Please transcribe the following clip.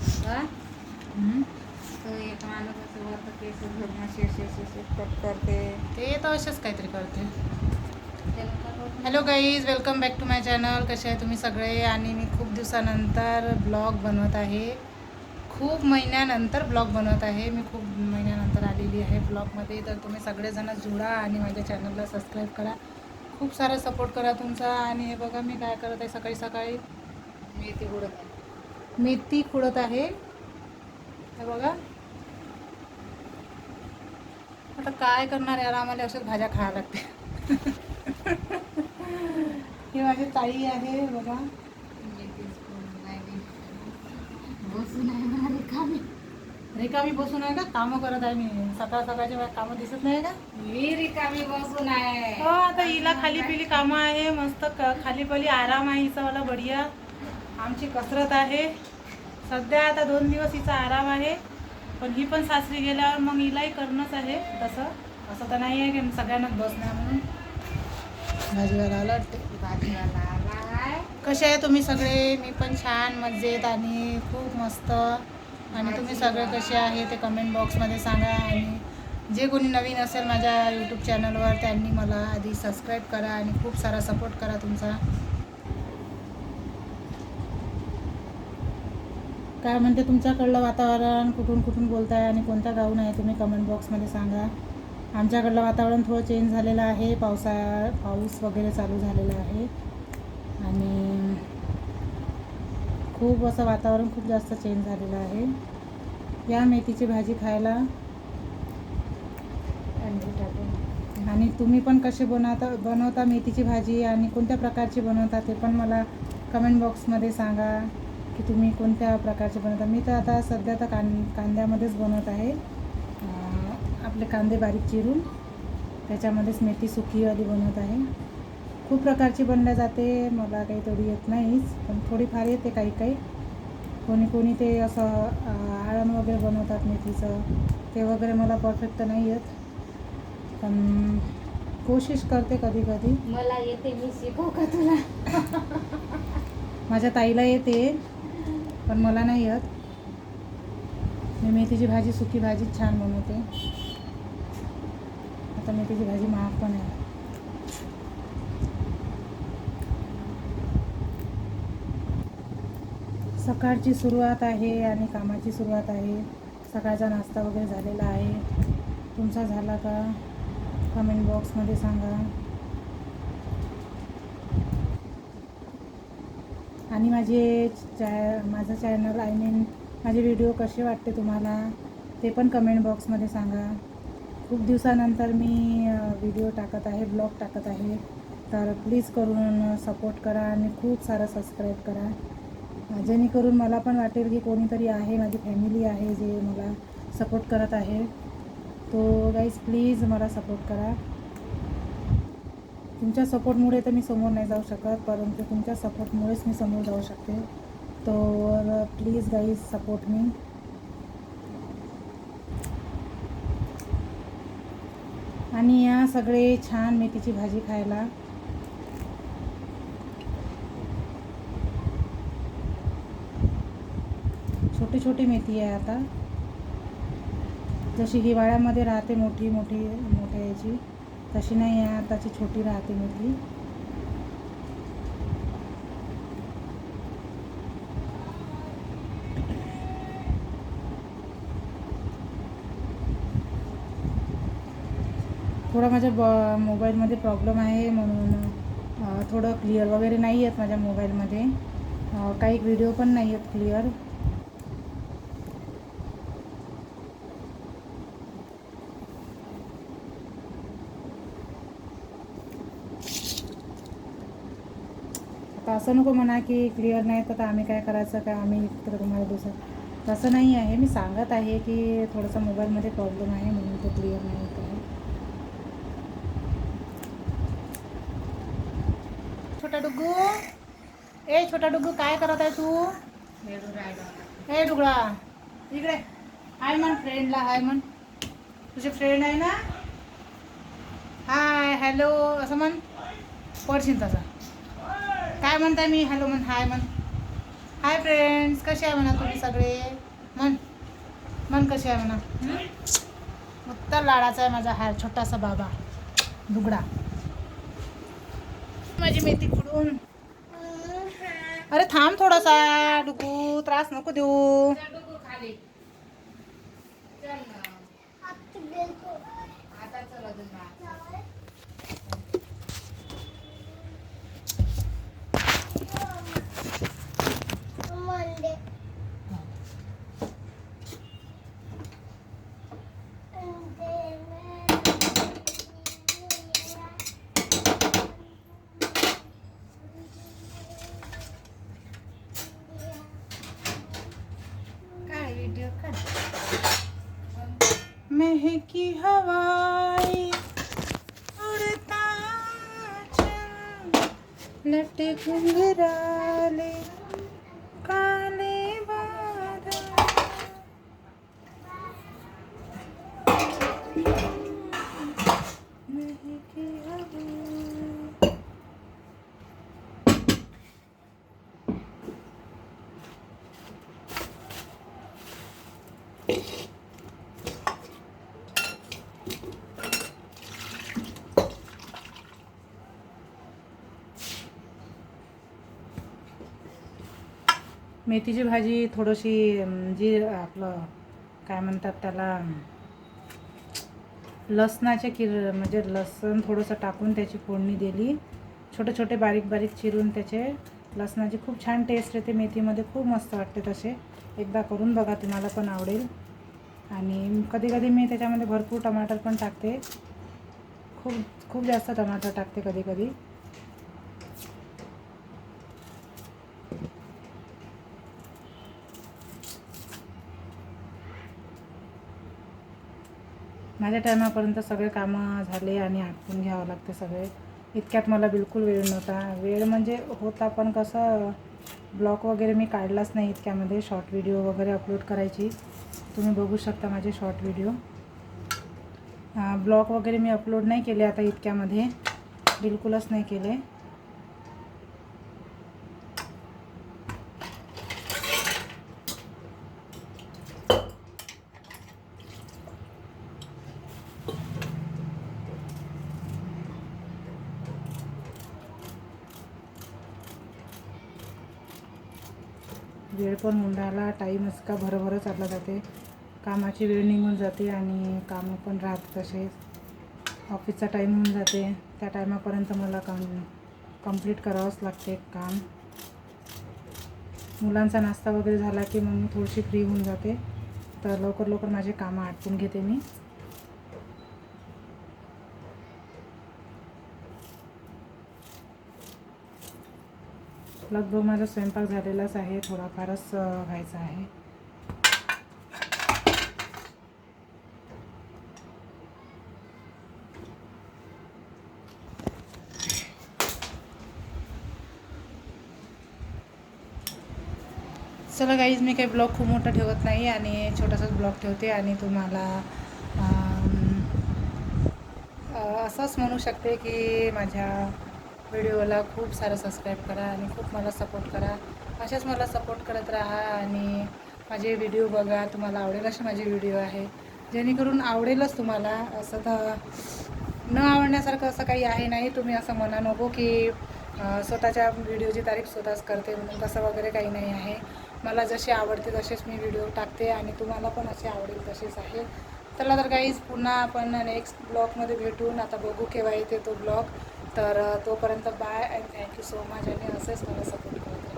हा? तो एक माणूस असं वरतं केस धरून असे असे असे असे कट करते. ते तर असेच काहीतरी करते. त्याला काय होतं? Hello guys welcome back to my channel कसे आहे तुम्ही सगळे? आणि मी खूप दिवसानंतर ब्लॉग बनवत आहे. खूप महिन्यानंतर ब्लॉग बनवत आहे. मी खूप महिन्यानंतर आलेली आहे ब्लॉगमध्ये. तर तुम्ही सगळेजण जुळा आणि माझ्या चॅनलला सबस्क्राईब करा. खूप सारा सपोर्ट करा तुमचा. आणि हे बघा मी काय करत आहे सकाळी सकाळी. मेथी उडत आहे. मेथी खुडत आहे. हे बघा. आता काय करणार यार? आम्हाला अशाच भाज्या खायला लागते ही माझी ताई आहे बघा. बसून आहे ना रिकामी. रिकामी बसून आहे का? कामं करत आहे मी. सकाळ सकाळच्या कामं दिसत नाही का? मी रिकामी बसून आहे. हो आता हिला खाली पिली कामं आहे. मस्त खाली पली आराम आहे हिचा मला बढिया. आमची कसरत आहे. सध्या आता दोन दिवस हिचा आराम आहे पण ही पण सासरी गेल्यावर मग हिलाही करणंच आहे तसं. असं तर नाही आहे की सगळ्यांनाच बसणार म्हणून. भाजीवाला आला वाटते? भाजीवाला आला कसे आहे तुम्ही सगळे? मी पण छान मजेत आणि खूप मस्त. आणि तुम्ही सगळे कसे आहे ते कमेंट बॉक्समध्ये सांगा. आणि जे कोणी नवीन असेल माझ्या यूट्यूब चॅनलवर त्यांनी मला आधी सबस्क्राईब करा आणि खूप सारा सपोर्ट करा तुमचा. काय म्हणते तुमच्याकडलं वातावरण? कुठून कुठून बोलताय आणि कोणत्या गाऊन आहे तुम्ही कमेंट बॉक्समध्ये सांगा. आमच्याकडलं वातावरण थोडं चेंज झालेलं आहे. पावसा पाऊस वगैरे चालू झालेला आहे. आणि खूप असं वातावरण खूप जास्त चेंज झालेलं आहे. या मेथीची भाजी खायला. आणि तुम्ही पण कसे बनवता बनवता मेथीची भाजी आणि कोणत्या प्रकारची बनवता ते पण मला कमेंट बॉक्समध्ये सांगा. की तुम्ही कोणत्या प्रकारचे बनवता? मी तर आता सध्या तर कां कांद्यामध्येच बनवत आहे. आपले कांदे बारीक चिरून त्याच्यामध्येच मेथी सुकीवाली बनवत आहे. खूप प्रकारची बनल्या जाते. मला काही तेवढी येत नाहीच पण थोडीफार येते काही काही. कोणी कोणी ते असं आळण वगैरे बनवतात मेथीचं. ते वगैरे मला परफेक्ट नाही येत. पण कोशिश करते कधी कधी. मला येते मी शिकवू का तुला? माझ्या ताईला येते. पण मला नाही येत. मी मेथीची भाजी सुकी भाजी छान बनवते. आता मेथीची भाजी महाग पण आहे. सकाळची सुरुवात आहे आणि कामाची सुरुवात आहे. सकाळचा नाश्ता वगैरे झालेला आहे. तुमचा झाला का? कमेंट बॉक्समध्ये सांगा. आणि माझे चॅ माझं चॅनल आय मीन माझे व्हिडिओ कसे वाटते तुम्हाला ते पण कमेंट बॉक्समध्ये सांगा. खूप दिवसानंतर मी व्हिडिओ टाकत आहे ब्लॉग टाकत आहे. तर प्लीज करून सपोर्ट करा आणि खूप सारं सबस्क्राईब करा. जेणेकरून मला पण वाटेल की कोणीतरी आहे माझी फॅमिली आहे जे मला सपोर्ट करत आहे. तो गाईज प्लीज मला सपोर्ट करा. तुमच्या सपोर्टमुळे तर मी समोर नाही जाऊ शकत परंतु तुमच्या सपोर्टमुळेच मी समोर जाऊ शकते. तर प्लीज गाईज सपोर्ट मी आणि या सगळे छान मेथीची भाजी खायला. छोटी छोटी मेथी आहे आता. जशी हिवाळ्यामध्ये राहते मोठी मोठी मोठ्या याची. तशी नाही आहे आताची छोटी राहते मेथी थोडा माझ्या ब मोबाईलमध्ये प्रॉब्लेम आहे म्हणून थोडं क्लिअर वगैरे नाही आहेत माझ्या मोबाईलमध्ये. काही व्हिडिओ पण नाही आहेत क्लिअर. आता असं नको म्हणा की क्लिअर नाही तर आम्ही काय करायचं काय आम्ही तर तुम्हाला दुसरं. तसं नाही आहे. मी सांगत आहे की थोडंसं मोबाईलमध्ये प्रॉब्लेम आहे म्हणून तो क्लिअर नाही होत आहे. छोटा डुग्गू. ए छोटा डुग्गू काय करत आहे तू? ए डुगळा. इकडे. हाय म्हण फ्रेंडला हाय म्हण. तुझे फ्रेंड आहे ना? हाय हॅलो असं म्हण. पडशील तसं. काय म्हणताय मी? हॅलो म्हण हाय म्हण. हाय फ्रेंड्स कसे आहे म्हणा तुम्ही सगळे? म्हण. म्हण कसे आहे म्हणा. उत्तर लाडाचा आहे माझा हा छोटासा बाबा दुगडा. माझी मेथी फुडून. अरे थांब थोडासा डुकू त्रास नको देऊ. आता महकी हवाई। उड़ता चल लटे घुंघराले काले बादल महकी हवाई मेथीची भाजी थोडीशी जी आपलं काय म्हणतात त्याला लसणाचे किर म्हणजे लसण थोडंसं टाकून त्याची फोडणी दिली. छोटे छोटे बारीक बारीक चिरून त्याचे लसणाची खूप छान टेस्ट येते. मेथीमध्ये खूप मस्त वाटते तसे. एकदा करून बघा तुम्हाला पण आवडेल. आणि कधी कधी मी त्याच्यामध्ये भरपूर टमाटर पण टाकते. खूप खूप जास्त टमाटर टाकते कधी कधी. माझ्या टायमापर्यंत सगळे कामं झाले आणि आटपून घ्यावं लागते सगळे. इतक्यात मला बिलकुल वेळ नव्हता. वेळ म्हणजे होता पण कसं ब्लॉग वगैरे मी काढलाच नाही इतक्यामध्ये. शॉर्ट व्हिडिओ वगैरे अपलोड करायची. तुम्ही बघू शकता माझे शॉर्ट व्हिडिओ. ब्लॉग वगैरे मी अपलोड नाही केले आता इतक्यामध्ये. बिलकुलच नाही केले. वेळ पण मुंडाला टाईमच का भरभर चालला जाते. कामाची वेळ निघून जाते आणि कामं पण राहत तसेच ऑफिसचा टाईम होऊन जाते. त्या टायमापर्यंत मला काम कंप्लीट करावंच लागते काम. मुलांचा नाश्ता वगैरे झाला की मग मी थोडीशी फ्री होऊन जाते. तर लवकर लवकर माझे कामं आटपून घेते मी. लगभग माझा स्वयंपाक झालेलाच आहे थोडाफारच व्हायचा आहे. चला गाईज मी काही ब्लॉग खूप मोठा ठेवत नाही आणि छोटासाच ब्लॉग ठेवते आणि तुम्हाला असंच म्हणू शकते की माझ्या व्हिडिओला खूप सारं सबस्क्राईब करा आणि खूप मला सपोर्ट करा. अशाच मला सपोर्ट करत राहा आणि माझे व्हिडिओ बघा. तुम्हाला आवडेल असे माझे व्हिडिओ आहे. जेणेकरून आवडेलच तुम्हाला. असं तर न आवडण्यासारखं असं काही आहे नाही. तुम्ही असं म्हणा नको की स्वतःच्या व्हिडिओची तारीफ स्वतःच करते म्हणून तसं वगैरे काही नाही आहे. मला जसे आवडते तसेच मी व्हिडिओ टाकते आणि तुम्हाला पण असे आवडेल तसेच आहे. चला तर काहीच पुन्हा आपण नेक्स्ट ब्लॉगमध्ये भेटून आता बघू केव्हा येते तो ब्लॉग तर तोपर्यंत bye and thank you so much आणि असेच मला सपोर्ट